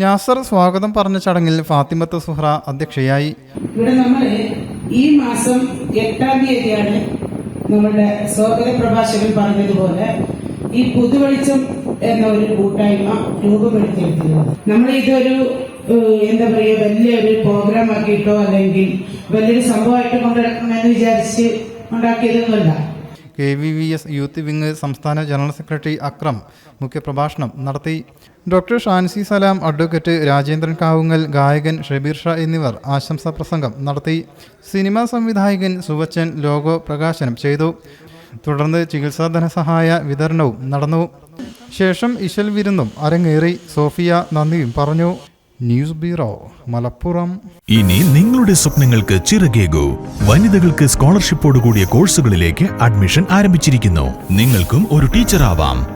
നാസർ സ്വാഗതം പറഞ്ഞ ചടങ്ങിൽ ഫാത്തിമത്ത് സുഹ്ര അധ്യക്ഷയായി. ഇവിടെ നമ്മൾ ഈ മാസം എട്ടാം തീയതിയാണ് നമ്മുടെ സ്വാഗത പ്രഭാഷകൻ പറഞ്ഞതുപോലെ ഈ പുതുവെളിച്ചം എന്ന ഒരു കൂട്ടായ്മ രൂപപ്പെടുത്തിയിരിക്കുന്നത്. നമ്മൾ ഇതൊരു എന്താ പറയുക വലിയൊരു പ്രോഗ്രാം ആക്കിയിട്ടോ അല്ലെങ്കിൽ വലിയൊരു സംഭവമായിട്ട് കൊണ്ടുനടക്കണമെന്ന് വിചാരിച്ച് ഉണ്ടാക്കിയതൊന്നുമല്ല. K V V S youth wing സംസ്ഥാന ജനറൽ സെക്രട്ടറി അക്രം മുഖ്യപ്രഭാഷണം നടത്തി. ഡോക്ടർ ഷാൻസി സലാം അഡ്വക്കേറ്റ് രാജേന്ദ്രൻ കാവുങ്ങൽ ഗായകൻ ഷബീർ ഷാ എന്നിവർ ആശംസാ പ്രസംഗം നടത്തി. സിനിമാ സംവിധായകൻ സുവച്ചൻ ലോഗോ പ്രകാശനം ചെയ്തു. തുടർന്ന് ചികിത്സാ ധനസഹായ വിതരണവും നടന്നു. ശേഷം ഇശൽ വിരുന്നും അരങ്ങേറി. സോഫിയ നന്ദിയും പറഞ്ഞു. News bureau Malappuram. ഇനി നിങ്ങളുടെ സ്വപ്നങ്ങൾക്ക് ചിറകേകൂ. വനിതകൾക്ക് സ്കോളർഷിപ്പോട് കൂടിയ കോഴ്സുകളിലേക്ക് അഡ്മിഷൻ ആരംഭിച്ചിരിക്കുന്നു. നിങ്ങൾക്കും ഒരു ടീച്ചർ ആവാം